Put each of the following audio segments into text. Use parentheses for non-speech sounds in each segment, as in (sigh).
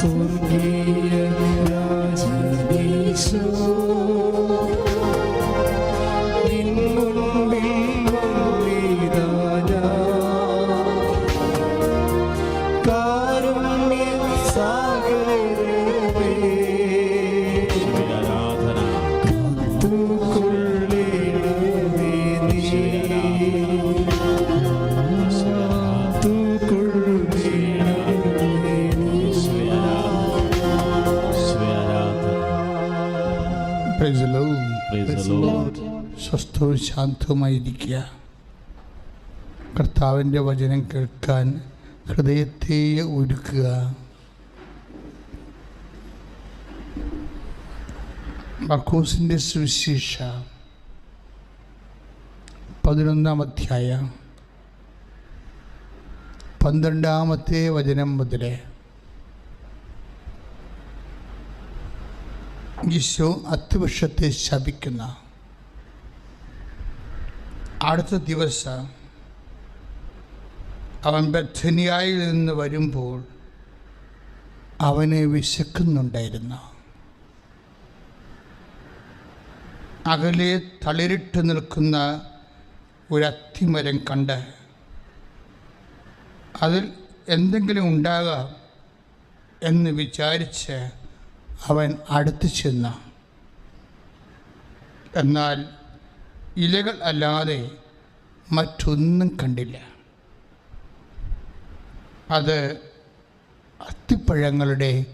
从你眼里拿起的 സ്വസ്ഥവും ശാന്തവുമായിരിക്കുക. കർത്താവിന്റെ വചനം കേൾക്കാൻ ഹൃദയത്തെ ഒരുക്കുക. മർക്കോസിന്റെ സുവിശേഷ പതിനൊന്നാം അധ്യായ പന്ത്രണ്ടാമത്തെ വചനം മുതൽ ഈശോ അത്യവൃക്ഷത്തെ ശപിക്കുന്ന അടുത്ത ദിവസം അവൻ ബഥനിയായിൽ നിന്ന് വരുമ്പോൾ അവനെ വിശക്കുന്നുണ്ടായിരുന്നു. അകലെ തളിരിട്ട് നിൽക്കുന്ന ഒരത്തിമരം കണ്ട് അതിൽ എന്തെങ്കിലും ഉണ്ടാകാം എന്ന് വിചാരിച്ച് അവൻ അടുത്തു ചെന്നു. എന്നാൽ ഇലകൾ അല്ലാതെ മറ്റൊന്നും കണ്ടില്ല. അത് അത്തിപ്പഴങ്ങളുടെ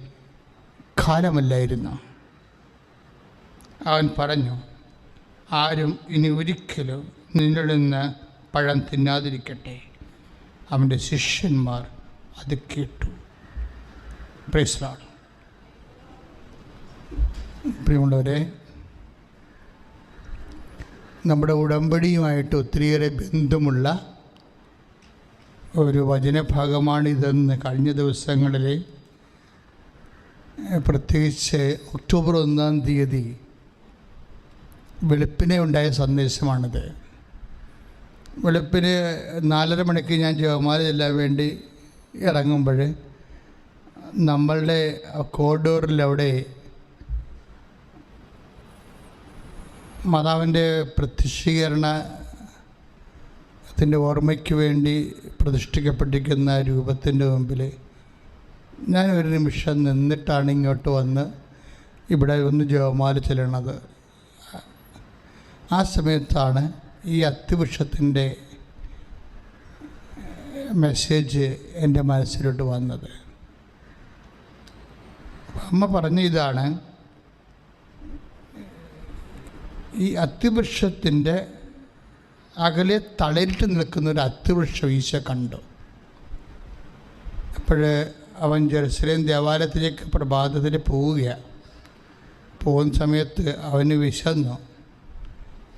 കാലമല്ലായിരുന്നു. അവൻ പറഞ്ഞു ആരും ഇനി ഒരിക്കലും നിന്നിൽ നിന്ന് പഴം തിന്നാതിരിക്കട്ടെ. അവന്റെ ശിഷ്യന്മാർ അത് കേട്ടു. പ്രൈസ്ലാണ് പ്രിയമുള്ളവരെ നമ്മുടെ ഉടമ്പടിയുമായിട്ട് ഒത്തിരിയേറെ ബന്ധമുള്ള ഒരു വചനഭാഗമാണിതെന്ന് കഴിഞ്ഞ ദിവസങ്ങളിൽ പ്രത്യേകിച്ച് ഒക്ടോബർ ഒന്നാം തീയതി വെളുപ്പിനെ ഉണ്ടായ സന്ദേശമാണിത്. വെളുപ്പിന് നാലര മണിക്ക് ഞാൻ ജവമാല ചെല്ലാൻ വേണ്ടി ഇറങ്ങുമ്പോൾ നമ്മളുടെ കോറിഡോറിൽ അവിടെ മാതാവിന്റെ പ്രതിഷ്ഠീകരണത്തിന്റെ ഓർമ്മയ്ക്ക് വേണ്ടി പ്രതിഷ്ഠിക്കപ്പെട്ടിരിക്കുന്ന രൂപത്തിന്റെ മുമ്പിൽ ഞാൻ ഒരു നിമിഷം നിന്നിട്ടാണ് ഇങ്ങോട്ട് വന്ന് ഇവിടെ ഒന്ന് ജോമാല ചെല്ലണത്. ആ സമയത്താണ് ഈ അത്തിവൃക്ഷത്തിന്റെ മെസ്സേജ് എന്റെ മനസ്സിലോട്ട് വന്നത്. അമ്മ പറഞ്ഞ ഇതാണ് ഈ അത്തിവൃക്ഷത്തിന്റെ അകലെ തളരിട്ട് നിൽക്കുന്ന ഒരു അത്തിവൃക്ഷം ഈശ കണ്ടു. അപ്പോൾ അവൻ ജെറുസലേം ദേവാലയത്തിലേക്ക് പ്രഭാതത്തിൽ പോവുകയാണ് പോകുന്ന സമയത്ത് അവന് വിശന്നു.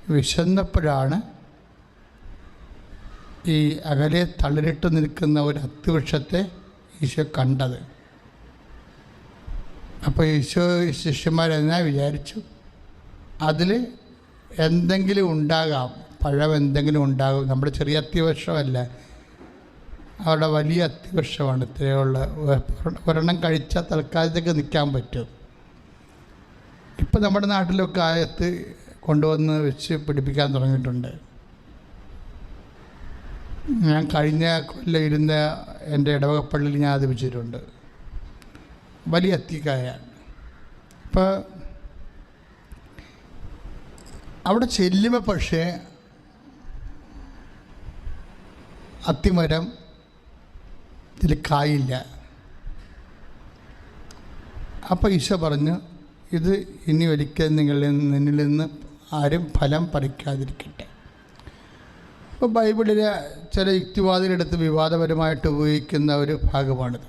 വിശന്നപ്പോഴാണ് ഈ അകലെ തളരിട്ട് നിൽക്കുന്ന ഒരു അത്തിവൃക്ഷത്തെ ഈശോ കണ്ടത്. അപ്പോൾ ഈശോ ശിഷ്യന്മാരെന്നാ വിചാരിച്ചു? അതിൽ എന്തെങ്കിലും ഉണ്ടാകാം പഴം എന്തെങ്കിലും ഉണ്ടാകും. നമ്മുടെ ചെറിയ അത്യവശ്യമല്ല അവിടെ വലിയ അത്യവശ്യമാണ് ഇത്രയുള്ള ഒരെണ്ണം കഴിച്ചാൽ തൽക്കാലത്തേക്ക് നിൽക്കാൻ പറ്റും. ഇപ്പം നമ്മുടെ നാട്ടിലൊക്കെ ആയത്ത് കൊണ്ടുവന്ന് വെച്ച് പിടിപ്പിക്കാൻ തുടങ്ങിയിട്ടുണ്ട്. ഞാൻ കഴിഞ്ഞ കൊല്ലം ഇരുന്ന എന്റെ ഇടവകപ്പള്ളിയിൽ ഞാൻ അത് വെച്ചിട്ടുണ്ട്. വലിയ അത്തിക്കായാണ്. അപ്പോൾ അവിടെ ചെല്ലുമ്പോൾ പക്ഷേ അത്തിമരം ഇതിൽ കായില്ല. അപ്പോൾ ഈശോ പറഞ്ഞു ഇത് ഇനി ഒരിക്കൽ നിങ്ങളിൽ നിന്ന് നിന്നിൽ നിന്ന് ആരും ഫലം പറിക്കാതിരിക്കട്ടെ. ഇപ്പോൾ ബൈബിളിലെ ചില യുക്തിവാദികളെടുത്ത് വിവാദപരമായിട്ട് ഉപയോഗിക്കുന്ന ഒരു ഭാഗമാണിത്.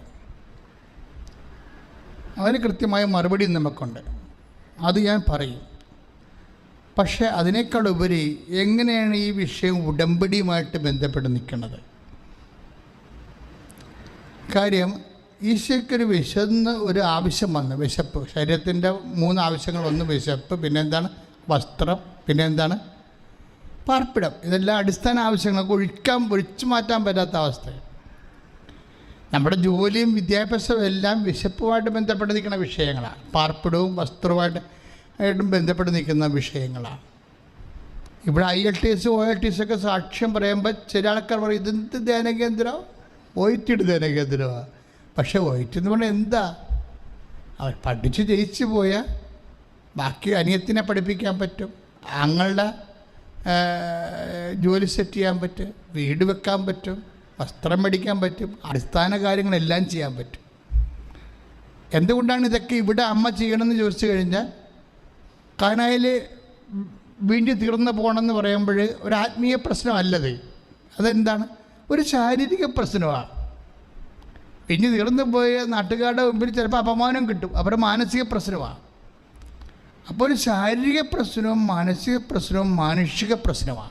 അതിന് കൃത്യമായ മറുപടി നമുക്കുണ്ട്. അത് ഞാൻ പറയും. പക്ഷേ അതിനേക്കാൾ ഉപരി എങ്ങനെയാണ് ഈ വിഷയം ഉടമ്പടിയുമായിട്ട് ബന്ധപ്പെട്ട് നിൽക്കുന്നത്? കാര്യം ഈശോയ്ക്കൊരു വിശന്ന് ഒരു ആവശ്യം വന്നു. വിശപ്പ്. ശരീരത്തിന്റെ മൂന്ന് ആവശ്യങ്ങൾ ഒന്ന് വിശപ്പ് പിന്നെ എന്താണ് വസ്ത്രം പിന്നെ എന്താണ് പാർപ്പിടം. ഇതെല്ലാം അടിസ്ഥാന ആവശ്യങ്ങളൊക്കെ ഒഴിക്കാൻ ഒഴിച്ചു മാറ്റാൻ പറ്റാത്ത അവസ്ഥയാണ്. നമ്മുടെ ജോലിയും വിദ്യാഭ്യാസവും എല്ലാം വിശപ്പുമായിട്ട് ബന്ധപ്പെട്ട് നിൽക്കുന്ന വിഷയങ്ങളാണ്. പാർപ്പിടവും വസ്ത്രവുമായിട്ട് ആയിട്ടും ബന്ധപ്പെട്ട് നിൽക്കുന്ന വിഷയങ്ങളാണ്. ഇവിടെ I L T S O L T S ഒക്കെ സാക്ഷ്യം പറയുമ്പോൾ ചില ആൾക്കാർ പറയും ഇതെന്ത് ധ്യാനകേന്ദ്രം? ഒയിറ്റിട്ട് ധ്യാനകേന്ദ്രമാണ് പക്ഷേ ഒയിറ്റ് എന്ന് പറഞ്ഞാൽ എന്താ? അവർ പഠിച്ച് ജയിച്ചു പോയാൽ ബാക്കി അനിയത്തിനെ പഠിപ്പിക്കാൻ പറ്റും അങ്ങളുടെ ജോലി സെറ്റ് ചെയ്യാൻ പറ്റും വീട് വെക്കാൻ പറ്റും വസ്ത്രം മേടിക്കാൻ പറ്റും അടിസ്ഥാന കാര്യങ്ങളെല്ലാം ചെയ്യാൻ പറ്റും. എന്തുകൊണ്ടാണ് ഇതൊക്കെ ഇവിടെ അമ്മ ചെയ്യണമെന്ന് ചോദിച്ചു കഴിഞ്ഞാൽ കാനായിൽ വീണ്ടി തീർന്നു പോകണമെന്ന് പറയുമ്പോൾ ഒരു ആത്മീയ പ്രശ്നമല്ലത്. അതെന്താണ്? ഒരു ശാരീരിക പ്രശ്നമാണ്. പിന്നെ തീർന്നു പോയ നാട്ടുകാരുടെ മുമ്പിൽ ചിലപ്പോൾ അപമാനം കിട്ടും. അവരുടെ മാനസിക പ്രശ്നമാണ്. അപ്പോൾ ഒരു ശാരീരിക പ്രശ്നവും മാനസിക പ്രശ്നവും മാനുഷിക പ്രശ്നമാണ്.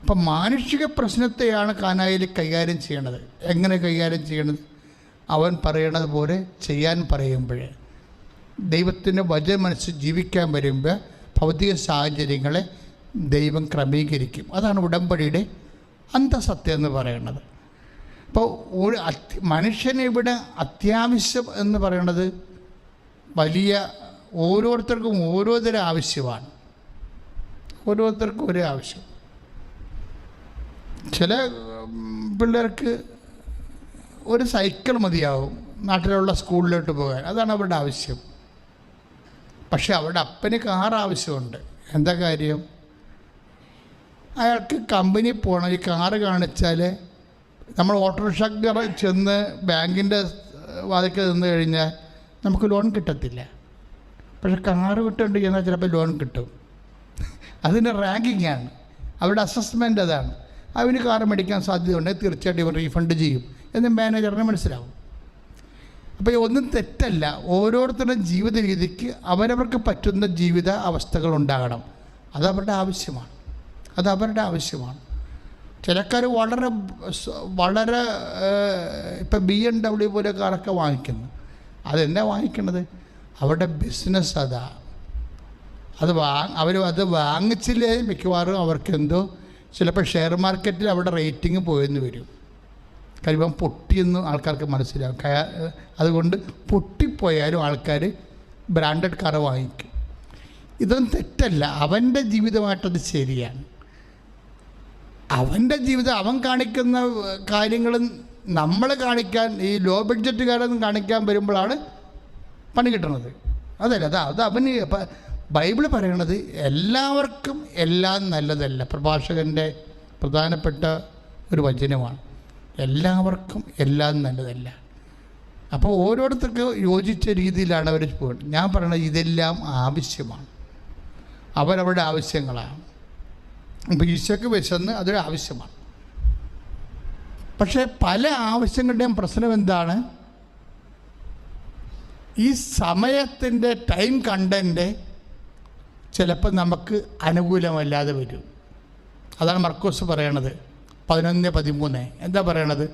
അപ്പം മാനുഷിക പ്രശ്നത്തെയാണ് കാനായിൽ കൈകാര്യം ചെയ്യണത് എങ്ങനെ കൈകാര്യം ചെയ്യണത് അവൻ പറയണത് പോലെ ചെയ്യാൻ പറയുമ്പോൾ ദൈവത്തിന്റെ വചനമനുസരിച്ച് ജീവിക്കാൻ വരുമ്പോൾ ഭൗതിക സാഹചര്യങ്ങളെ ദൈവം ക്രമീകരിക്കും. അതാണ് ഉടമ്പടിയുടെ അന്തസത്യം എന്ന് പറയുന്നത്. അപ്പോൾ ഒരു അത്യ മനുഷ്യന് ഇവിടെ അത്യാവശ്യം എന്ന് പറയുന്നത് വലിയ ഓരോരുത്തർക്കും ഓരോരുത്തരും ആവശ്യമാണ്. ഓരോരുത്തർക്കും ഒരേ ആവശ്യം. ചില പിള്ളേർക്ക് ഒരു സൈക്കിൾ മതിയാവും നാട്ടിലുള്ള സ്കൂളിലോട്ട് പോകാൻ. അതാണ് അവരുടെ ആവശ്യം. പക്ഷെ അവരുടെ അപ്പന് കാർ ആവശ്യമുണ്ട്. എന്താ കാര്യം? അയാൾക്ക് കമ്പനി പോകണം ഈ കാറ് കാണിച്ചാൽ നമ്മൾ ഓട്ടോറിക്ഷ ചെന്ന് ബാങ്കിന്റെ വാതിക്കൽ നിന്ന് കഴിഞ്ഞാൽ നമുക്ക് ലോൺ കിട്ടത്തില്ല. പക്ഷെ കാറ് കിട്ടുന്നുണ്ട് എന്നാൽ ചിലപ്പോൾ ലോൺ കിട്ടും. അതിന്റെ റാങ്കിങ് ആണ്. അവരുടെ അസസ്മെന്റ് അതാണ്. അവന് കാറ് മേടിക്കാൻ സാധ്യതയുണ്ടെങ്കിൽ തീർച്ചയായിട്ടും ഇവർ റീഫണ്ട് ചെയ്യും. എന്ന് മാനേജറിന് മനസ്സിലാവും. അപ്പോൾ ഒന്നും തെറ്റല്ല. ഓരോരുത്തരുടെ ജീവിത രീതിക്ക് അവരവർക്ക് പറ്റുന്ന ജീവിത അവസ്ഥകൾ ഉണ്ടാകണം. അത് അവരുടെ ആവശ്യമാണ്. അത് അവരുടെ ആവശ്യമാണ്. ചിലക്കാർ വളരെ വളരെ ഇപ്പം ബി എം ഡബ്ല്യു പോലെ കാറൊക്കെ വാങ്ങിക്കുന്നു. അതെന്നാ വാങ്ങിക്കണത്? അവരുടെ ബിസിനസ് അതാ. അത് വാ അവർ അത് വാങ്ങിച്ചില്ലേ മിക്കവാറും അവർക്കെന്തോ ചിലപ്പോൾ ഷെയർ മാർക്കറ്റിൽ അവരുടെ റേറ്റിംഗ് പോയെന്ന് വരും. കഴിയുമ്പം പൊട്ടിയെന്ന് ആൾക്കാർക്ക് മനസ്സിലാവും. അതുകൊണ്ട് പൊട്ടിപ്പോയാലും ആൾക്കാർ ബ്രാൻഡഡ് കാർ വാങ്ങിക്കും. ഇതൊന്നും തെറ്റല്ല. അവന്റെ ജീവിതമായിട്ടത് ശരിയാണ്. അവന്റെ ജീവിതം അവൻ കാണിക്കുന്ന കാര്യങ്ങളും നമ്മൾ കാണിക്കാൻ ഈ ലോ ബഡ്ജറ്റുകാരൊന്നും കാണിക്കാൻ വരുമ്പോഴാണ് പണി കിട്ടുന്നത് അതല്ല അത് അത് അവന് ബൈബിൾ പറയണത് എല്ലാവർക്കും എല്ലാം നല്ലതല്ല. പ്രഭാഷകന്റെ പ്രധാനപ്പെട്ട ഒരു വചനമാണ്. എല്ലാവർക്കും എല്ലാം നല്ലതല്ല. അപ്പോൾ ഓരോരുത്തർക്ക് യോജിച്ച രീതിയിലാണ് അവർ പോകുന്നത് ഞാൻ പറയണത് ഇതെല്ലാം ആവശ്യമാണ്. അവരവരുടെ ആവശ്യങ്ങളാണ്. അപ്പോൾ ഈശോക്ക് വിശന്ന് അതൊരു ആവശ്യമാണ്. പക്ഷേ പല ആവശ്യങ്ങളുടെയും പ്രശ്നം എന്താണ്? ഈ സമയത്തിന്റെ ടൈം കണ്ടന്റ് ചിലപ്പോൾ നമുക്ക് അനുകൂലമല്ലാതെ വരും. അതാണ് മർക്കോസ് പറയണത്. പതിനൊന്ന് പതിമൂന്ന്. എന്താ പറയണത്?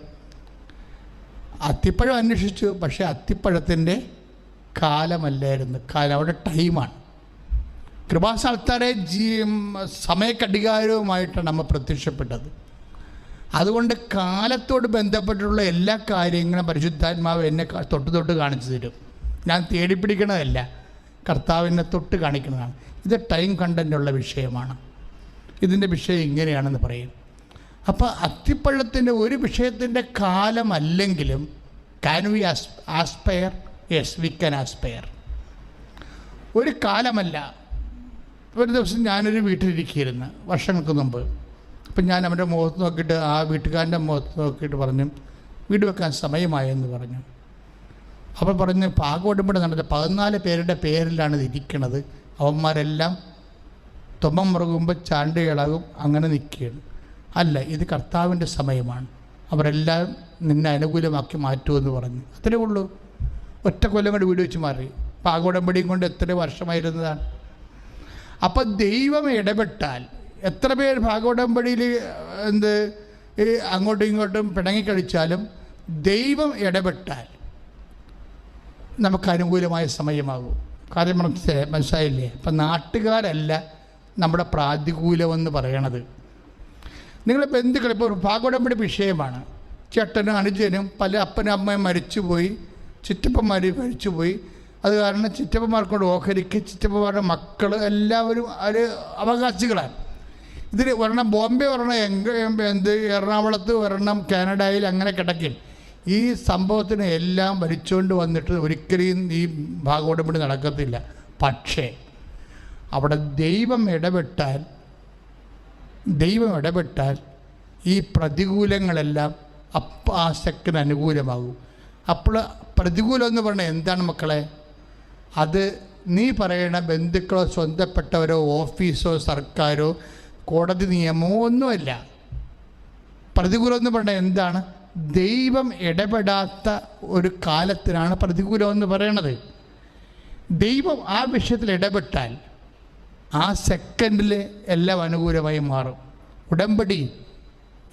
അത്തിപ്പഴം അന്വേഷിച്ചു പക്ഷേ അത്തിപ്പഴത്തിന്റെ കാലമല്ലായിരുന്നു. കാലം അവിടെ ടൈമാണ്. കൃപാസാൽത്താരെ ജീ സമയക്കടികാരവുമായിട്ടാണ് നമ്മൾ പ്രത്യക്ഷപ്പെട്ടത്. അതുകൊണ്ട് കാലത്തോട് ബന്ധപ്പെട്ടിട്ടുള്ള എല്ലാ കാര്യങ്ങളും പരിശുദ്ധാത്മാവ് എന്നെ തൊട്ട് തൊട്ട് കാണിച്ചു തരും. ഞാൻ തേടിപ്പിടിക്കണതല്ല കർത്താവിനെ തൊട്ട് കാണിക്കുന്നതാണ് ഇത് ടൈം കണ്ടന്റുള്ള വിഷയമാണ്. ഇതിന്റെ വിഷയം ഇങ്ങനെയാണെന്ന് പറയും. അപ്പോൾ അത്തിപ്പഴത്തിന്റെ ഒരു വിഷയത്തിന്റെ കാലമല്ലെങ്കിലും can we as aspire yes we can aspire ഒരു കാലമല്ല. ഒരു ദിവസം ഞാനൊരു വീട്ടിലിരിക്കുകയായിരുന്നു വർഷങ്ങൾക്ക് മുമ്പ്. അപ്പം ഞാൻ അവന്റെ മുഖത്ത് നോക്കിയിട്ട് ആ വീട്ടുകാരന്റെ മുഖത്ത് നോക്കിയിട്ട് പറഞ്ഞു വീട് വെക്കാൻ സമയമായെന്ന് പറഞ്ഞു. അപ്പോൾ പറഞ്ഞ് പാകോടുമ്പോൾ നടന്ന പതിനാല് പേരുടെ പേരിലാണ് ഇത് ഇരിക്കണത്. അവന്മാരെല്ലാം തുമ്പം മുറുകുമ്പോൾ ചാണ്ട് ഇളകും അങ്ങനെ നിൽക്കുകയാണ്. അല്ല ഇത് കർത്താവിന്റെ സമയമാണ്. അവരെല്ലാം നിന്നെ അനുകൂലമാക്കി മാറ്റുമെന്ന് പറഞ്ഞു. അത്രേ ഉള്ളൂ. ഒറ്റ കൊല്ലം കൊണ്ട് വീട് വെച്ച് മാറി. പാകോടമ്പടിയും കൊണ്ട് എത്ര വർഷമായിരുന്നതാണ്. അപ്പം ദൈവം ഇടപെട്ടാൽ എത്ര പേർ ഭാഗോടമ്പടിയിൽ എന്ത് അങ്ങോട്ടും ഇങ്ങോട്ടും പിണങ്ങിക്കഴിച്ചാലും ദൈവം ഇടപെട്ടാൽ നമുക്ക് അനുകൂലമായ സമയമാകും. കാര്യം മനസ്സിലായി മനസ്സിലായില്ലേ? അപ്പം നാട്ടുകാരല്ല നമ്മുടെ പ്രാതികൂലമെന്ന് പറയണത്. നിങ്ങളെ ബന്ധുക്കൾ ഇപ്പോൾ ഭാഗോടമ്പടി വിഷയമാണ്. ചേട്ടനും അനുജനും പല അപ്പനും അമ്മയും മരിച്ചുപോയി. ചിറ്റപ്പന്മാർ മരിച്ചുപോയി. അത് കാരണം ചിറ്റപ്പന്മാർക്കൊണ്ട് ഓഹരിക്ക് ചിറ്റപ്പന്മാരുടെ മക്കൾ എല്ലാവരും അവർ അവകാശികളാണ്. ഇതിൽ ഒരെണ്ണം ബോംബെ ഒരെണ്ണം എങ്ക എന്ത് എറണാകുളത്ത് ഒരെണ്ണം കാനഡയിൽ അങ്ങനെ കിടക്കും ഈ സംഭവത്തിന് എല്ലാം ഭരിച്ചുകൊണ്ട് വന്നിട്ട് ഒരിക്കലും ഈ ഭാഗോടമ്പടി നടക്കത്തില്ല. പക്ഷേ അവിടെ ദൈവം ഇടപെട്ടാൽ ദൈവം ഇടപെട്ടാൽ ഈ പ്രതികൂലങ്ങളെല്ലാം അപ്പ ആ ശക്തിന് അനുകൂലമാകും. അപ്പോൾ പ്രതികൂലം എന്ന് പറഞ്ഞാൽ എന്താണ് മക്കളെ? അത് നീ പറയണ ബന്ധുക്കളോ സ്വന്തപ്പെട്ടവരോ ഓഫീസോ സർക്കാരോ കോടതി നിയമമോ ഒന്നുമല്ല. പ്രതികൂലം എന്ന് പറഞ്ഞാൽ എന്താണ്? ദൈവം ഇടപെടാത്ത ഒരു കാലത്തിനാണ് പ്രതികൂലം എന്ന് പറയണത്. ദൈവം ആ വിഷയത്തിൽ ഇടപെട്ടാൽ ആ സെക്കൻഡിൽ എല്ലാം അനുകൂലമായി മാറും. ഉടമ്പടി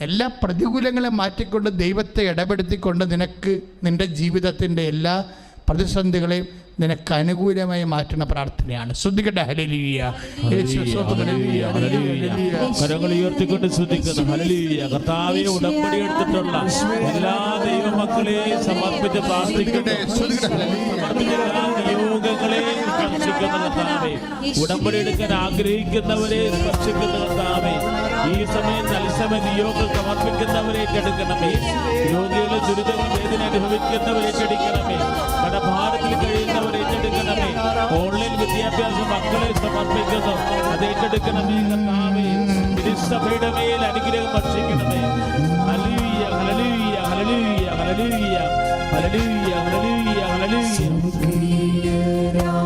എല്ലാ പ്രതികൂലങ്ങളെ മാറ്റിക്കൊണ്ട് ദൈവത്തെ ഇടപെടുത്തിക്കൊണ്ട് നിനക്ക് നിന്റെ ജീവിതത്തിന്റെ എല്ലാ പ്രതിസന്ധികളെയും നിനക്ക് അനുകൂലമായി മാറ്റുന്ന പ്രാർത്ഥനയാണ്. ശ്രദ്ധിക്കട്ടെ? ഹലലിയ കരങ്ങൾ ഉയർത്തിക്കൊണ്ട് ശ്രദ്ധിക്കുന്നു. കർത്താവെ ഉടമ്പടി എടുത്തിട്ടുള്ള എല്ലാ ദൈവമക്കളെയും സമർപ്പിച്ച് പ്രാർത്ഥിക്കട്ടെ സമർപ്പിച്ച എല്ലാ നിയോഗങ്ങളെയും ഉടമ്പടി എടുക്കാൻ ആഗ്രഹിക്കുന്നവരെ സ്പർശിക്കുന്ന ഈ സമയം തത്സമയ നിയോഗം സമർപ്പിക്കുന്നവരെ എടുക്കണമേ രോഗികളെ ദുരിതങ്ങൾ വേദന അനുഭവിക്കുന്നവരെ എടുക്കണമേ കടഭാരത്തിൽ കഴിയുന്നവരെ ഏറ്റെടുക്കണമേ ഓൺലൈൻ വിദ്യാഭ്യാസം മക്കളെ സമർപ്പിക്കുന്നു. അത് ഏറ്റെടുക്കണമേ തിരുസഭയുടെ മേൽ അനുഗ്രഹം ഭക്ഷിക്കണമേ ഹല്ലേലൂയ ഹല്ലേലൂയ ഹല്ലേലൂയ ഹല്ലേലൂയ ഹല്ലേലൂയ ഹല്ലേലൂയ ഹല്ലേലൂയ.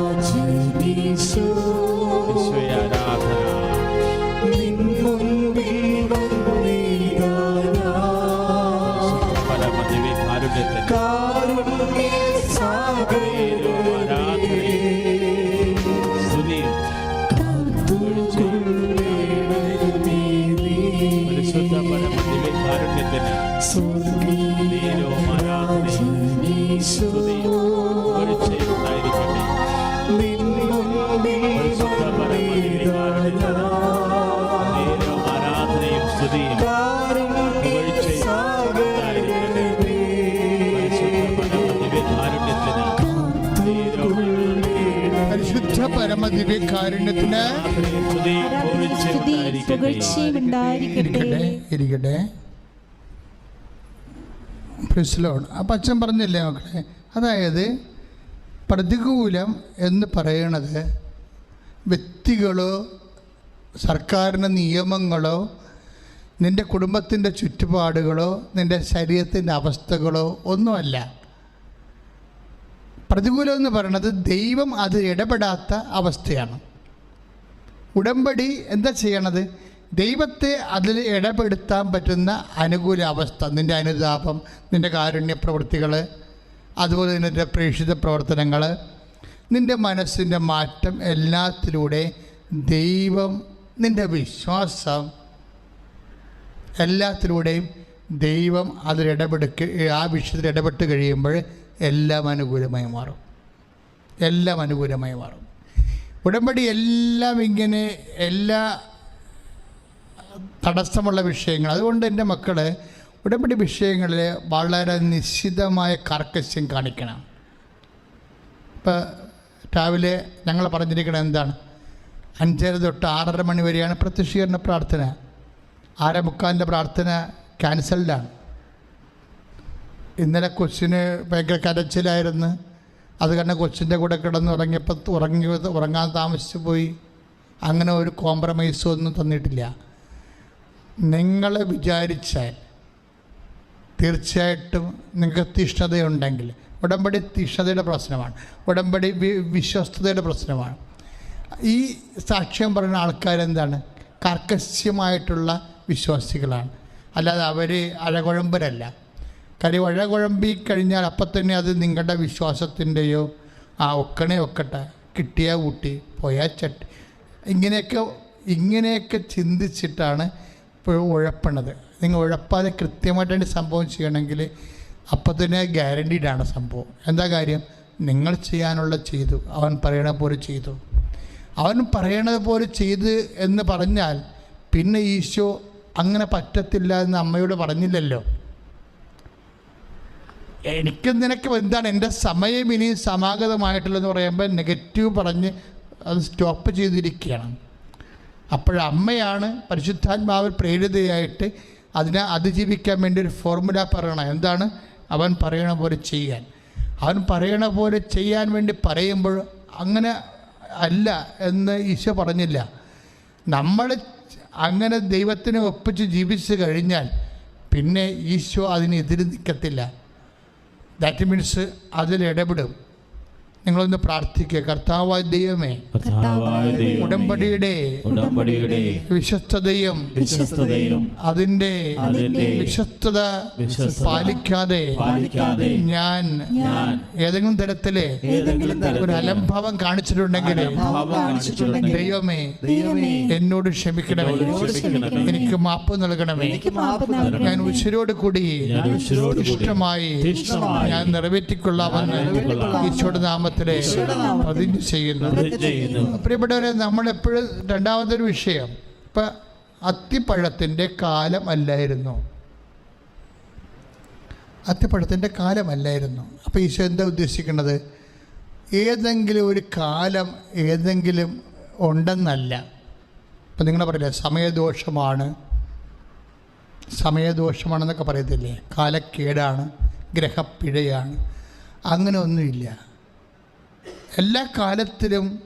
പരമദിവ്യ കാരുണ്യത്തിന് ഉണ്ടായിരിക്കട്ടെ. ആരാധനയും സ്തുതിയും. പരിശുദ്ധ പരമദിവ്യ കാരുണ്യത്തിന് പുകഴ്ചയും ഉണ്ടായിരിക്കട്ടെ ഇരിക്കട്ടെ. പ്രിസ്ലോൺ അപ്പം അച്ഛൻ പറഞ്ഞില്ലേ മക്കളെ അതായത് പ്രതികൂലം എന്ന് പറയണത് വ്യക്തികളോ സർക്കാരിന്റെ നിയമങ്ങളോ നിന്റെ കുടുംബത്തിന്റെ ചുറ്റുപാടുകളോ നിന്റെ ശരീരത്തിന്റെ അവസ്ഥകളോ ഒന്നുമല്ല. പ്രതികൂലം എന്ന് പറയുന്നത് ദൈവം അത് ഇടപെടാത്ത അവസ്ഥയാണ്. ഉടമ്പടി എന്താ ചെയ്യണത്? ദൈവത്തെ അതിൽ ഇടപെടുത്താൻ പറ്റുന്ന അനുകൂല അവസ്ഥ നിന്റെ അനുതാപം നിന്റെ കാരുണ്യ പ്രവൃത്തികൾ അതുപോലെ നിന്റെ പ്രേക്ഷിത പ്രവർത്തനങ്ങൾ നിന്റെ മനസ്സിന്റെ മാറ്റം എല്ലാത്തിലൂടെ ദൈവം നിന്റെ വിശ്വാസം എല്ലാത്തിലൂടെയും ദൈവം അതിലിടപെടുക്ക ആ വിഷയത്തിൽ ഇടപെട്ട് കഴിയുമ്പോൾ എല്ലാം അനുകൂലമായി മാറും. എല്ലാം അനുകൂലമായി മാറും. ഉടമ്പടി എല്ലാം ഇങ്ങനെ എല്ലാ തടസ്സമുള്ള വിഷയങ്ങൾ. അതുകൊണ്ട് എന്റെ മക്കൾ ഉടമ്പടി വിഷയങ്ങളിൽ വളരെ നിശ്ചിതമായ കർക്കശ്യം കാണിക്കണം. ഇപ്പോൾ രാവിലെ ഞങ്ങൾ പറഞ്ഞിരിക്കുന്നത് എന്താണ്? അഞ്ചര തൊട്ട് ആറര മണി വരെയാണ് പ്രത്യക്ഷീകരണ പ്രാർത്ഥന. ആര മുക്കാലിന്റെ പ്രാർത്ഥന ക്യാൻസൽഡാണ്. ഇന്നലെ കൊച്ചിന് ഭയങ്കര കരച്ചിലായിരുന്നു. അത് കാരണം കൊച്ചിന്റെ കൂടെ കിടന്ന് ഉറങ്ങിയപ്പോൾ ഉറങ്ങി ഉറങ്ങാൻ താമസിച്ചു പോയി. അങ്ങനെ ഒരു കോംപ്രമൈസും ഒന്നും തന്നിട്ടില്ല. നിങ്ങൾ വിചാരിച്ചാൽ തീർച്ചയായിട്ടും നിങ്ങൾക്ക് തീഷ്ണതയുണ്ടെങ്കിൽ ഉടമ്പടി തീഷ്ണതയുടെ പ്രശ്നമാണ്. ഉടമ്പടി വി- വിശ്വസ്തതയുടെ പ്രശ്നമാണ്. ഈ സാക്ഷ്യം പറയുന്ന ആൾക്കാരെന്താണ്? കർക്കശ്യമായിട്ടുള്ള വിശ്വാസികളാണ്. അല്ലാതെ അവർ അഴകുഴമ്പരല്ല. കാര്യം അഴകുഴമ്പി കഴിഞ്ഞാൽ അപ്പം തന്നെ അത് നിങ്ങളുടെ വിശ്വാസത്തിന്റെയോ ആ ഒക്കണേ ഒക്കട്ടെ കിട്ടിയാൽ കൂട്ടി പോയാൽ ചട്ടി. ഇങ്ങനെയൊക്കെ ഇങ്ങനെയൊക്കെ ചിന്തിച്ചിട്ടാണ് ഇപ്പോൾ ഉഴപ്പണത്. നിങ്ങൾ ഉഴപ്പാതെ കൃത്യമായിട്ട് സംഭവം ചെയ്യണമെങ്കിൽ അപ്പം തന്നെ ഗ്യാരണ്ടീഡാണ് സംഭവം. എന്താ കാര്യം? നിങ്ങൾ ചെയ്യാനുള്ള ചെയ്തു. അവൻ പറയണ പോലെ ചെയ്തു. അവൻ പറയണത് പോലെ ചെയ്ത് എന്ന് പറഞ്ഞാൽ പിന്നെ ഈശോ അങ്ങനെ പറ്റത്തില്ല എന്ന് അമ്മയോട് പറഞ്ഞില്ലല്ലോ. എനിക്ക് നിനക്ക് എന്താണ്? എന്റെ സമയം ഇനി സമാഗതമായിട്ടുള്ളതെന്ന് പറയുമ്പോൾ നെഗറ്റീവ് പറഞ്ഞ് അത് സ്റ്റോപ്പ് ചെയ്തിരിക്കുകയാണ്. അപ്പോഴമ്മയാണ് പരിശുദ്ധാത്മാവിൽ പ്രേരിതയായിട്ട് അതിനെ അതിജീവിക്കാൻ വേണ്ടി ഒരു ഫോർമുല പറയണം. എന്താണ്? അവൻ പറയണ പോലെ ചെയ്യാൻ. അവൻ പറയണ പോലെ ചെയ്യാൻ വേണ്ടി പറയുമ്പോൾ അങ്ങനെ അല്ല എന്ന് ഈശോ പറഞ്ഞില്ല. നമ്മൾ അങ്ങനെ ദൈവത്തിനെ ഒപ്പിച്ച് ജീവിച്ചു കഴിഞ്ഞാൽ പിന്നെ ഈശോ അതിനെതിര് നിൽക്കത്തില്ല. ദാറ്റ് മീൻസ് അതിൽ ഇടപെടും. നിങ്ങളൊന്ന് പ്രാർത്ഥിക്കുക. കർത്താവായ ദൈവമേ ഉടമ്പടിയുടെ ഉടമ്പടിയുടെ വിശ്വസ്തതയും വിശ്വസ്തതയും അതിന്റെ അതിന്റെ വിശ്വസ്തത പാലിക്കാതെ പാലിക്കാതെ ഞാൻ ഞാൻ ഏതെങ്കിലും തരത്തിൽ ഒരു അലംഭാവം കാണിച്ചിട്ടുണ്ടെങ്കിൽ ദൈവമേ ദൈവമേ എന്നോട് ക്ഷമിക്കണമേ. എനിക്ക് മാപ്പ് നൽകണമേ. എനിക്ക് മാപ്പ് നൽകണം ഞാൻ ഉച്ചരോട് കൂടി ഇഷ്ടമായി ഞാൻ നിറവേറ്റിക്കൊള്ളാമെന്ന് ഈശോട് ഈശോയുടെ നാമത്തിലെ പ്രതിജ്ഞ ചെയ്യുന്നു. പ്രിയപ്പെട്ടവരെ പ്രിയപ്പെട്ടവരെ നമ്മളെപ്പോഴും രണ്ടാമതൊരു വിഷയം. ഇപ്പം അത്തിപ്പഴത്തിന്റെ കാലം അല്ലായിരുന്നു അത്തിപ്പഴത്തിന്റെ കാലമല്ലായിരുന്നു. അപ്പോൾ ഈശോ എന്താ ഉദ്ദേശിക്കുന്നത്? ഏതെങ്കിലും ഒരു കാലം ഏതെങ്കിലും ഉണ്ടെന്നല്ല. ഇപ്പം നിങ്ങൾ പറയില്ലേ സമയദോഷമാണ്. സമയദോഷമാണെന്നൊക്കെ പറയത്തില്ലേ? കാലക്കേടാണ് ഗ്രഹപ്പിഴയാണ്. അങ്ങനെ ഒന്നുമില്ല എല്ലാ കാലത്തിലും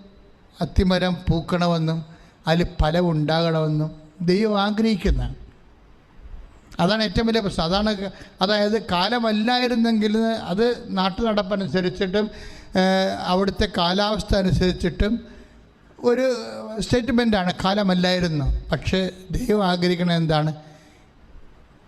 അത്തിമരം പൂക്കണമെന്നും അതിൽ ഫലം ഉണ്ടാകണമെന്നും ദൈവം ആഗ്രഹിക്കുന്ന അതാണ് ഏറ്റവും വലിയ പ്രശ്നം. അതാണ് അതായത് കാലമല്ലായിരുന്നെങ്കിൽ അത് നാട്ടു നടപ്പനുസരിച്ചിട്ടും അവിടുത്തെ കാലാവസ്ഥ അനുസരിച്ചിട്ടും ഒരു സ്റ്റേറ്റ്മെന്റാണ് കാലമല്ലായിരുന്നു. പക്ഷേ ദൈവം ആഗ്രഹിക്കുന്നത് എന്താണ്?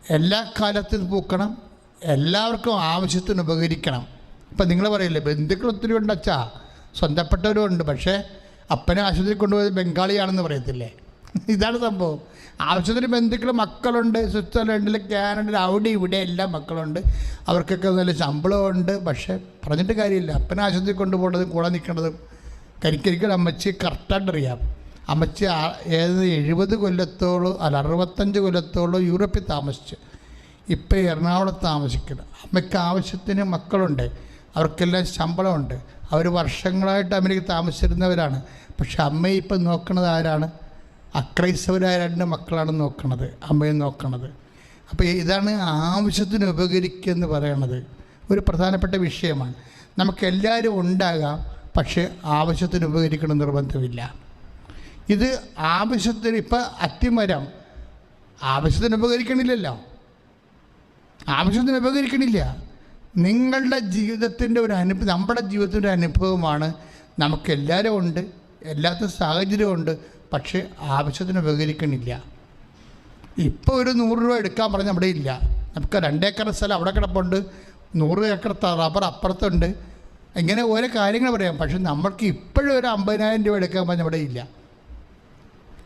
എല്ലാ കാലത്തും പൂക്കണം എല്ലാവർക്കും ആവശ്യത്തിന് ഉപകരിക്കണം. ഇപ്പം നിങ്ങൾ പറയില്ലേ ബന്ധുക്കൾ ഒത്തിരി ഉണ്ടച്ചാ. സ്വന്തപ്പെട്ടവരും ഉണ്ട് പക്ഷേ അപ്പനെ ആശുപത്രി കൊണ്ടുപോയത് ബംഗാളിയാണെന്ന് പറയത്തില്ലേ? (laughs) ഇതാണ് സംഭവം. ആവശ്യത്തിന് ബന്ധുക്കൾ മക്കളുണ്ട് സ്വിറ്റ്സർലൻഡിൽ കാനഡയിൽ അവിടെ ഇവിടെ എല്ലാം മക്കളുണ്ട്. അവർക്കൊക്കെ നല്ല ശമ്പളമുണ്ട്. പക്ഷേ പറഞ്ഞിട്ട് കാര്യമില്ല. അപ്പനെ ആശുപത്രി കൊണ്ടുപോകേണ്ടതും കൂടെ നിൽക്കേണ്ടതും കരിക്കരിക്കൽ അമ്മച്ചി കറക്റ്റായിട്ട് അറിയാം അമ്മച്ചി ഏത് എഴുപത് കൊല്ലത്തോളം അല്ല അറുപത്തഞ്ച് കൊല്ലത്തോളം യൂറോപ്പിൽ താമസിച്ച്. ഇപ്പോൾ എറണാകുളത്ത് താമസിക്കണം അമ്മയ്ക്ക് ആവശ്യത്തിന് മക്കളുണ്ട്. അവർക്കെല്ലാം ശമ്പളമുണ്ട്. അവർ വർഷങ്ങളായിട്ട് അമേരിക്ക താമസിച്ചിരുന്നവരാണ്. പക്ഷെ അമ്മയെ ഇപ്പം നോക്കുന്നത് ആരാണ്? അക്രൈസ്തവരായ രണ്ട് മക്കളാണ് നോക്കണത് അമ്മയെ നോക്കണത്. അപ്പോൾ ഇതാണ് ആവശ്യത്തിന് ഉപകരിക്കുക എന്ന് പറയണത്. ഒരു പ്രധാനപ്പെട്ട വിഷയമാണ്. നമുക്കെല്ലാവരും ഉണ്ടാകാം പക്ഷേ ആവശ്യത്തിന് ഉപകരിക്കണം നിർബന്ധമില്ല. ഇത് ആവശ്യത്തിന് ഇപ്പം അത്തിമരം. ആവശ്യത്തിന് ഉപകരിക്കണില്ലല്ലോ. ആവശ്യത്തിന് ഉപകരിക്കണില്ല. നിങ്ങളുടെ ജീവിതത്തിന്റെ ഒരു അനുഭവം നമ്മുടെ ജീവിതത്തിന്റെ അനുഭവമാണ്. നമുക്കെല്ലാവരും ഉണ്ട് എല്ലാത്ത സാഹചര്യമുണ്ട് പക്ഷേ ആവശ്യത്തിന് ഉപകരിക്കണില്ല. ഇപ്പോൾ ഒരു നൂറ് രൂപ എടുക്കാൻ പറഞ്ഞ അവിടെ ഇല്ല. നമുക്ക് രണ്ടേക്കർ സ്ഥലം അവിടെ കിടപ്പുണ്ട് നൂറ് ഏക്കർ റബ്ബർ അപ്പുറത്തുണ്ട്. ഇങ്ങനെ ഓരോ കാര്യങ്ങൾ പറയാം പക്ഷെ നമ്മൾക്ക് ഇപ്പോഴും ഒരു അമ്പതിനായിരം രൂപ എടുക്കാൻ പറഞ്ഞ അവിടെ ഇല്ല.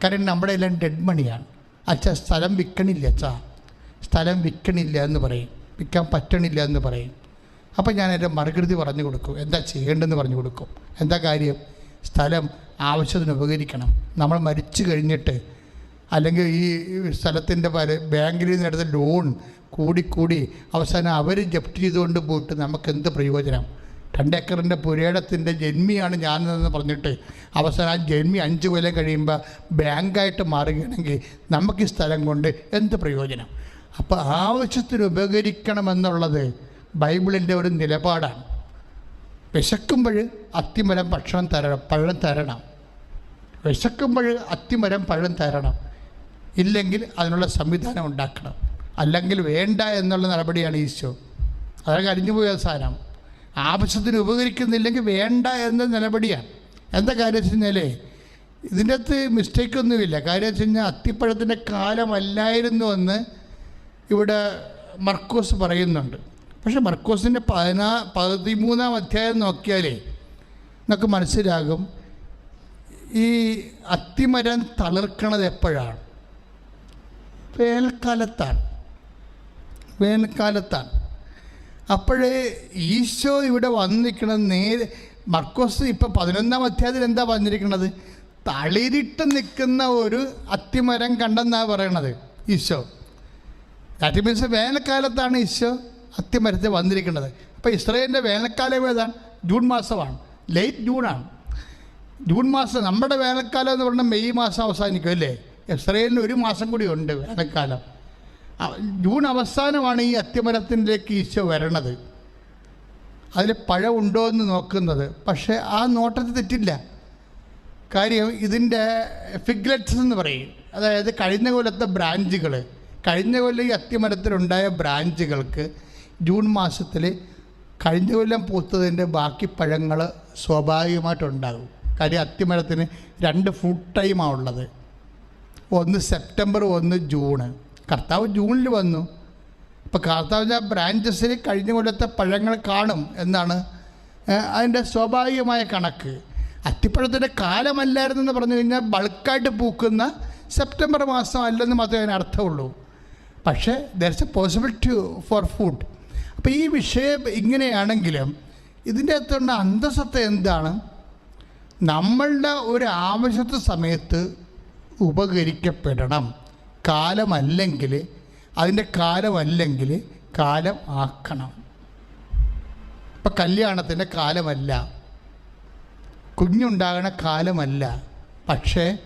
കാരണം നമ്മുടെ എല്ലാം ഡെഡ് മണിയാണ് അച്ഛാ സ്ഥലം വിൽക്കണില്ല അച്ഛാ. സ്ഥലം വിൽക്കണില്ല എന്ന് പറയും വിൽക്കാൻ പറ്റണില്ല എന്ന് പറയും. അപ്പോൾ ഞാൻ എന്റെ മറുകൃതി പറഞ്ഞു കൊടുക്കും. എന്താ ചെയ്യേണ്ടതെന്ന് പറഞ്ഞു കൊടുക്കും. എന്താ കാര്യം? സ്ഥലം ആവശ്യത്തിന് ഉപകരിക്കണം. നമ്മൾ മരിച്ചു കഴിഞ്ഞിട്ട് അല്ലെങ്കിൽ ഈ സ്ഥലത്തിന്റെ പല ബാങ്കിൽ നിന്ന് എടുത്ത ലോൺ കൂടിക്കൂടി അവസാനം അവർ ജപ്തി ചെയ്തുകൊണ്ട് പോയിട്ട് നമുക്ക് എന്ത് പ്രയോജനം? രണ്ടേക്കറിന്റെ പുരേടത്തിന്റെ ജന്മിയാണ് ഞാനെന്ന് പറഞ്ഞിട്ട് അവസാനം ആ ജന്മി അഞ്ച് കൊല്ലം കഴിയുമ്പോൾ ബാങ്കായിട്ട് മാറുകയാണെങ്കിൽ നമുക്ക് ഈ സ്ഥലം കൊണ്ട് എന്ത് പ്രയോജനം? അപ്പോൾ ആവശ്യത്തിന് ഉപകരിക്കണമെന്നുള്ളത് ബൈബിളിന്റെ ഒരു നിലപാടാണ്. വിശക്കുമ്പോൾ അത്തിമരം ഭക്ഷണം തരണം പഴം തരണം. വിശക്കുമ്പോൾ അത്തിമരം പഴം തരണം. ഇല്ലെങ്കിൽ അതിനുള്ള സംവിധാനം ഉണ്ടാക്കണം. അല്ലെങ്കിൽ വേണ്ട എന്നുള്ള നടപടിയാണ് ഈശോ. അതൊക്കെ കഴിഞ്ഞു പോയ സാധനം ആവശ്യത്തിന് ഉപകരിക്കുന്നില്ലെങ്കിൽ വേണ്ട എന്ന നിലപടിയാണ്. എന്താ കാര്യം വെച്ച് കഴിഞ്ഞാൽ ഇതിന്റെ അകത്ത് മിസ്റ്റേക്കൊന്നുമില്ല കാര്യം വെച്ച് കഴിഞ്ഞാൽ അത്തിപ്പഴത്തിന്റെ കാലമല്ലായിരുന്നു എന്ന് ഇവിടെ മർക്കോസ് പറയുന്നുണ്ട്. പക്ഷേ മർക്കോസിന്റെ പതിനാ പതിമൂന്നാം അധ്യായം നോക്കിയാലേ നമുക്ക് മനസ്സിലാകും. ഈ അത്തിമരം തളിർക്കണത് എപ്പോഴാണ്? വേനൽക്കാലത്താണ്. വേനൽക്കാലത്താണ്. അപ്പോഴേ ഈശോ ഇവിടെ വന്നിരിക്കണത് നേരെ മർക്കോസ് ഇപ്പം പതിനൊന്നാം അധ്യായത്തിൽ എന്താ പറഞ്ഞിരിക്കുന്നത് തളിരിട്ട് നിൽക്കുന്ന ഒരു അത്തിമരം കണ്ടെന്നാണ് പറയണത് ഈശോ. ദാറ്റ് മീൻസ് വേനൽക്കാലത്താണ് ഈശോ. അത്തിമരത്തിൽ വന്നിരിക്കുന്നത് അപ്പോൾ ഇസ്രയേലിന്റെ വേനൽക്കാലം ഏതാണ്? ജൂൺ മാസമാണ്. ലേറ്റ് ജൂണാണ് ജൂൺ മാസം നമ്മുടെ വേനൽക്കാലം എന്ന് പറഞ്ഞാൽ മെയ് മാസം അവസാനിക്കും അല്ലേ? ഇസ്രയേലിന് ഒരു മാസം കൂടി ഉണ്ട് വേനൽക്കാലം. ജൂൺ അവസാനമാണ് ഈ അത്യമരത്തിലേക്ക് ഈശോ വരണത്. അതിൽ പഴമുണ്ടോ എന്ന് നോക്കുന്നത്. പക്ഷേ ആ നോട്ടത്തിൽ തെറ്റില്ല. കാര്യം ഇതിന്റെ ഫിഗ്ലെറ്റ്സ് എന്ന് പറയും. അതായത് കഴിഞ്ഞ കൊല്ലത്തെ ബ്രാഞ്ചുകൾ കഴിഞ്ഞ കൊല്ലം ഈ അത്തിമരത്തിലുണ്ടായ ബ്രാഞ്ചുകൾക്ക് ജൂൺ മാസത്തിൽ കഴിഞ്ഞ കൊല്ലം പൂത്തതിന്റെ ബാക്കി പഴങ്ങൾ സ്വാഭാവികമായിട്ടുണ്ടാകും. കാര്യം അത്തിമരത്തിന് രണ്ട് ഫുൾ ടൈമാണ് ഉള്ളത്. ഒന്ന് സെപ്റ്റംബർ ഒന്ന് ജൂണ്. കർത്താവ് ജൂണിൽ വന്നു. ഇപ്പോൾ കർത്താവിന്റെ ബ്രാഞ്ചസിൽ കഴിഞ്ഞ കൊല്ലത്തെ പഴങ്ങൾ കാണും എന്നാണ് അതിന്റെ സ്വാഭാവികമായ കണക്ക്. അത്തിപ്പഴത്തിന്റെ കാലമല്ലായിരുന്നെന്ന് പറഞ്ഞു കഴിഞ്ഞാൽ ബൾക്കായിട്ട് പൂക്കുന്ന സെപ്റ്റംബർ മാസം അല്ലെന്ന് മാത്രമേ അതിന് അർത്ഥമുള്ളൂ. പക്ഷേ there is a possibility for food അപ്പോൾ ഈ വിഷയം ഇങ്ങനെയാണെങ്കിലും ഇതിന്റെ അകത്തുള്ള അന്തസത്ത എന്താണ്? നമ്മളുടെ ഒരു ആവശ്യത്തെ സമയത്ത് ഉപകരിക്കപ്പെടണം. കാലമല്ലെങ്കിൽ അതിന്റെ കാലമല്ലെങ്കിൽ കാലം ആക്കണം. ഇപ്പം കല്യാണത്തിന്റെ കാലമല്ല. കുഞ്ഞുണ്ടാകണ കാലമല്ല. പക്ഷേ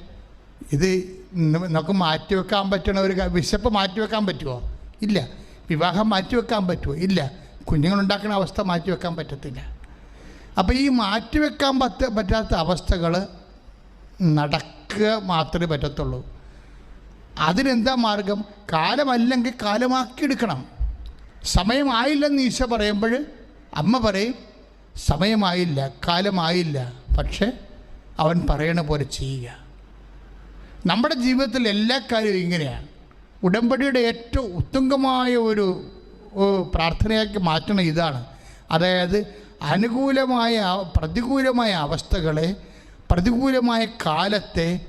ഇത് നമുക്ക് മാറ്റിവെക്കാൻ പറ്റണ ഒരു വിശപ്പ് മാറ്റിവെക്കാൻ പറ്റുമോ ഇല്ല. വിവാഹം മാറ്റിവെക്കാൻ പറ്റുമോ? ഇല്ല. കുഞ്ഞുങ്ങളുണ്ടാക്കുന്ന അവസ്ഥ മാറ്റിവെക്കാൻ പറ്റത്തില്ല. അപ്പോൾ ഈ മാറ്റിവെക്കാൻ പറ്റ പറ്റാത്ത അവസ്ഥകൾ നടക്കുക മാത്രമേ പറ്റത്തുള്ളൂ. അതിനെന്താ മാർഗം? കാലമല്ലെങ്കിൽ കാലമാക്കിയെടുക്കണം. സമയമായില്ലെന്ന് ഈശോ പറയുമ്പോൾ അമ്മ പറയും സമയമായില്ല കാലമായില്ല. പക്ഷേ അവൻ പറയണ പോലെ ചെയ്യുക. നമ്മുടെ ജീവിതത്തിൽ എല്ലാ കാര്യവും ഇങ്ങനെയാണ് ഉടമ്പടിയുടെ ഏറ്റവും ഉത്തുംഗമായ ഒരു പ്രാർത്ഥനയാക്കി മാറ്റണം ഇതാണ്. അതായത് അനുകൂലമായ പ്രതികൂലമായ അവസ്ഥകളെ പ്രതികൂലമായ കാലത്തെ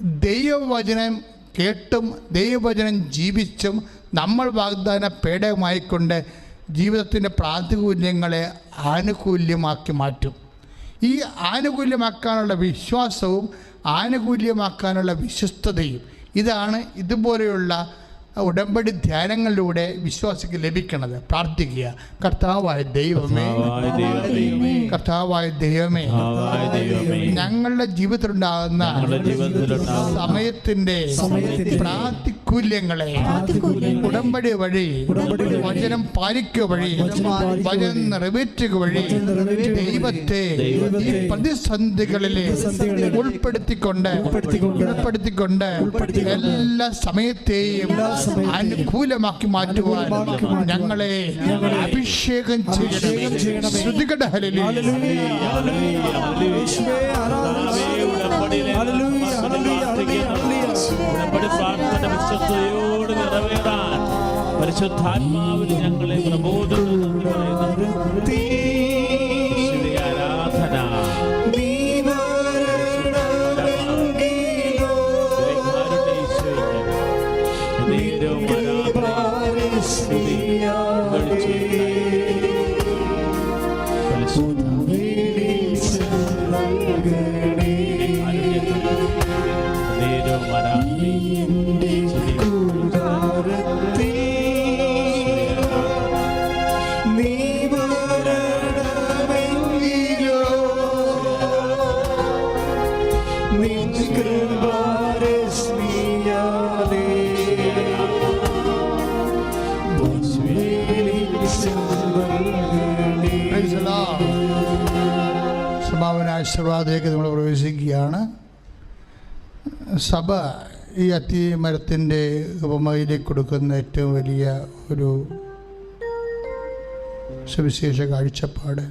ദൈവവചനം കേട്ടും ദൈവവചനം ജീവിച്ചും നമ്മൾ വാഗ്ദാന പേടകമായിക്കൊണ്ട് ജീവിതത്തിന്റെ പ്രാതികൂല്യങ്ങളെ ആനുകൂല്യമാക്കി മാറ്റും. ഈ ആനുകൂല്യമാക്കാനുള്ള വിശ്വാസവും ആനുകൂല്യമാക്കാനുള്ള വിശ്വസ്തതയും ഇതാണ് ഇതുപോലെയുള്ള ഉടമ്പടി ധ്യാനങ്ങളിലൂടെ വിശ്വാസിക്ക് ലഭിക്കണത്. പ്രാർത്ഥിക്കുക. കർത്താവായ ദൈവമേ. കർത്താവായ ദൈവമേ, ഞങ്ങളുടെ ജീവിതത്തിലുണ്ടാകുന്ന സമയത്തിന്റെ സമയത്തിന്റെ പ്രാതികൂല്യങ്ങളെ ഉടമ്പടി വഴി വചനം പാലിക്കുക വഴി വചനം നിറവേറ്റുക വഴി ദൈവത്തെ ഈ പ്രതിസന്ധികളിലെ ഉൾപ്പെടുത്തിക്കൊണ്ട് ഉൾപ്പെടുത്തിക്കൊണ്ട് എല്ലാ സമയത്തെയും അനുകൂലമാക്കി മാറ്റുവാൻ ഞങ്ങളെ അഭിഷേകം ചെയ്യണം. ശ്രുതികട ഹല്ലേലൂയ. ഹല്ലേലൂയ, ഹല്ലേലൂയ, ഹല്ലേലൂയ. യേശുവേ, ഹല്ലേലൂയ, പ്രാർത്ഥന വിശ്വസ്തയോട് നിറവേറാൻ പരിശുദ്ധാത്മാവിന് ഞങ്ങളെ പ്രബോധനം ആരാധന. ആശീർവാദത്തിലേക്ക് നമ്മൾ പ്രവേശിക്കുകയാണ്. സഭ ഈ അത്തിമരത്തിന്റെ ഉപമയിലേക്ക് കൊടുക്കുന്ന ഏറ്റവും വലിയ ഒരു സുവിശേഷ കാഴ്ചപ്പാട്.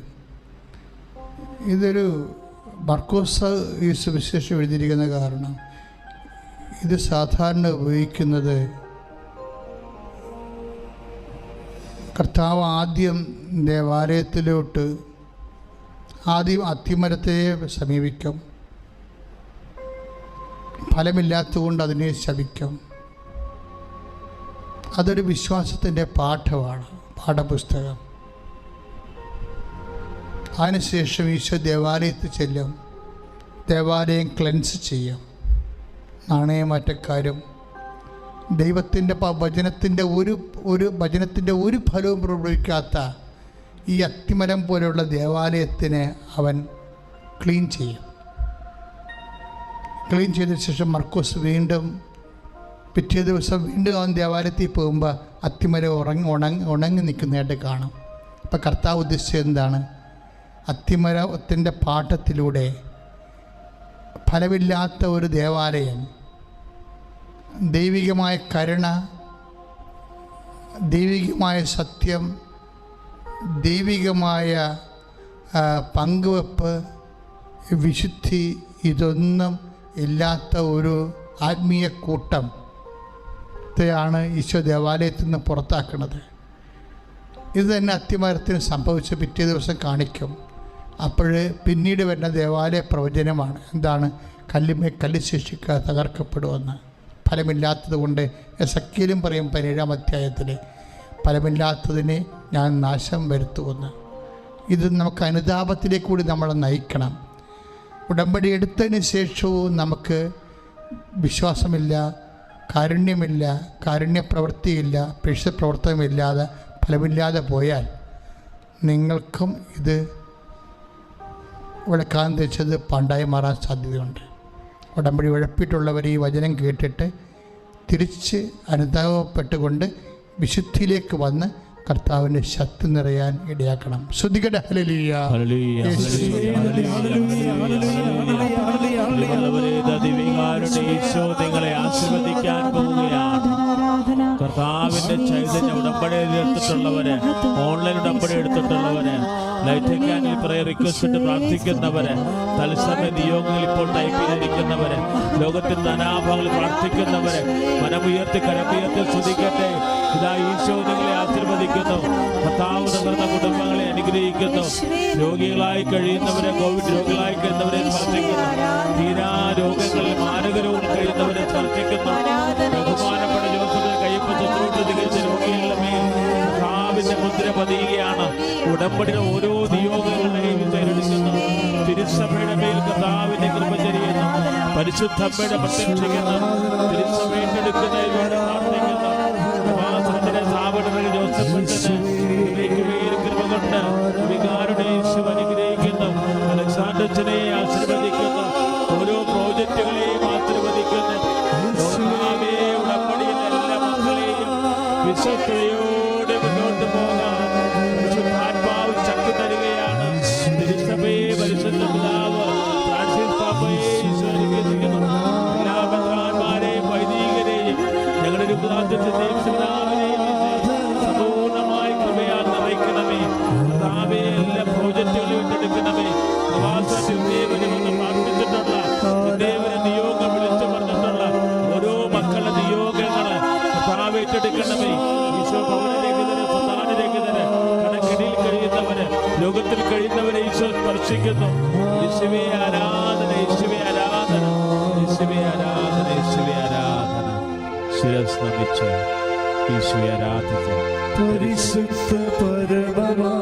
ഇതൊരു ബർക്കോസ് ഈ സുവിശേഷം എഴുതിയിരിക്കുന്ന കാരണം. ഇത് സാധാരണ ഉപയോഗിക്കുന്നത് കർത്താവ് ആദ്യം ദേവാലയത്തിലോട്ട് ആദ്യം അത്തിമരത്തെ സമീപിക്കും. ഫലമില്ലാത്തതുകൊണ്ട് അതിനെ ശപിക്കും. അതൊരു വിശ്വാസത്തിന്റെ പാഠമാണ് പാഠപുസ്തകം. അതിനുശേഷം ഈശോ ദേവാലയത്തിൽ ചെല്ലും. ദേവാലയം ക്ലെൻസ് ചെയ്യും. നാണയമാറ്റക്കാരും ദൈവത്തിന്റെ വചനത്തിന്റെ ഒരു ഒരു വചനത്തിന്റെ ഒരു ഫലവും പ്രയോഗിക്കാത്ത ഈ അത്തിമരം പോലെയുള്ള ദേവാലയത്തിനെ അവൻ ക്ലീൻ ചെയ്യും. ക്ലീൻ ചെയ്തതിന് ശേഷം മർക്കോസ് വീണ്ടും പിറ്റേ ദിവസം വീണ്ടും അവൻ ദേവാലയത്തിൽ പോകുമ്പോൾ അത്തിമരം ഉറങ്ങി ഉണങ്ങി ഉണങ്ങി നിൽക്കുന്നതായിട്ട് കാണും. അപ്പോൾ കർത്താവ് ഉദ്ദേശിച്ചത് എന്താണ്? അത്തിമരത്തിന്റെ പാട്ടത്തിലൂടെ ഫലമില്ലാത്ത ഒരു ദേവാലയം ദൈവികമായ കരുണ ദൈവികമായ സത്യം ദൈവികമായ പങ്കുവെപ്പ് വിശുദ്ധി ഇതൊന്നും ഇല്ലാത്ത ഒരു ആത്മീയ കൂട്ടം ത്തെയാണ് ഈശോ ദേവാലയത്തിൽ നിന്ന് പുറത്താക്കുന്നത് ഇത് തന്നെ അത്തിമരത്തിന് സംഭവിച്ച് പിറ്റേ ദിവസം കാണിക്കും. അപ്പോൾ പിന്നീട് വരുന്ന ദേവാലയ പ്രവചനമാണ്. എന്താണ്? കല്ലുമേ കല്ല് ശേഷിക്കുക തകർക്കപ്പെടുമെന്ന് ഫലമില്ലാത്തത് കൊണ്ട് എസക്കിയിലും പറയും പതിനേഴാം അധ്യായത്തിൽ ഫലമില്ലാത്തതിനെ ഞാൻ നാശം വരുത്തുമെന്ന്. ഇത് നമുക്ക് അനുതാപത്തിലേക്ക് കൂടി നമ്മളെ നയിക്കണം. ഉടമ്പടി എടുത്തതിന് ശേഷവും നമുക്ക് വിശ്വാസമില്ല കാരുണ്യമില്ല കാരുണ്യപ്രവൃത്തിയില്ല പേശ പ്രവർത്തനമില്ലാതെ ഫലമില്ലാതെ പോയാൽ നിങ്ങൾക്കും ഇത് വിളക്കാൻ തെച്ചത് പണ്ടായി മാറാൻ സാധ്യതയുണ്ട്. ഉടമ്പടി ഉഴപ്പിയിട്ടുള്ളവർ ഈ വചനം കേട്ടിട്ട് തിരിച്ച് അനുതാപപ്പെട്ടുകൊണ്ട് വിശുദ്ധിയിലേക്ക് വന്ന് കർത്താവിന്റെ ശക്തി നിറയാൻ ഇടയാക്കണം ശ്രദ്ധിക്കട്ടെ ഹലലിയ നിങ്ങളെ ആശീർവദിക്കാൻ പോവുകയാണ് കർത്താവിന്റെ ചൈതന്യ ഉടമ്പടി എടുത്തിട്ടുള്ളവര് ഓൺലൈൻ ഉടമ്പടി എടുത്തിട്ടുള്ളവര് ലൈറ്റ് ക്യാനിൽ പ്രയർ റിക്വസ്റ്റ് ഇട്ട് പ്രാർത്ഥിക്കുന്നവര് തത്സമയ നിയോഗങ്ങളിൽ ഇപ്പോൾ ടൈപ്പ് ചെയ്തിരിക്കുന്നവര് ലോകത്തിൽ നാനാഭാഗങ്ങളിൽ പ്രാർത്ഥിക്കുന്നവര് മനമുയർത്തി കരമുയർത്തി ശ്രദ്ധിക്കട്ടെ ഇതാ ഈശോ നിങ്ങളെ ആശീർവദിക്കുന്നു. കർത്താവ് തകർന്ന കുടുംബങ്ങളെ അനുഗ്രഹിക്കുന്നു. രോഗികളായി കഴിയുന്നവരെ കോവിഡ് രോഗികളായി കഴിയുന്നവരെ പ്രാർത്ഥിക്കുന്നു. തീരാ രോഗങ്ങളിൽ മാരക കഴിയുന്നവരെ സ്പർശിക്കുന്നു മുദ്ര പതിയുകയാണ് ഉടമ്പടിയുടെ ഓരോ നിയോഗങ്ങളെയും തിരഞ്ഞെടുക്കുന്നു തിരുസഭയുടെ മേൽ കർത്താവിന്റെ കൃപ ചെയ്യുന്നു പരിശുദ്ധമ്മയുടെ പ്രത്യക്ഷിക്കുന്നു തിരുസഭ കൃപ കൊണ്ട് വികാരുടെ അനുഗ്രഹിക്കുന്നു. ഈശോ യേശുവേ ആരാധന യേശുവേ ആരാധന. യേശുവേ ആരാധന യേശുവേ ആരാധന. ശിരസ് നമിച്ച് യേശുവേ ആരാധിക്കാം പരിശുദ്ധ പരമമാ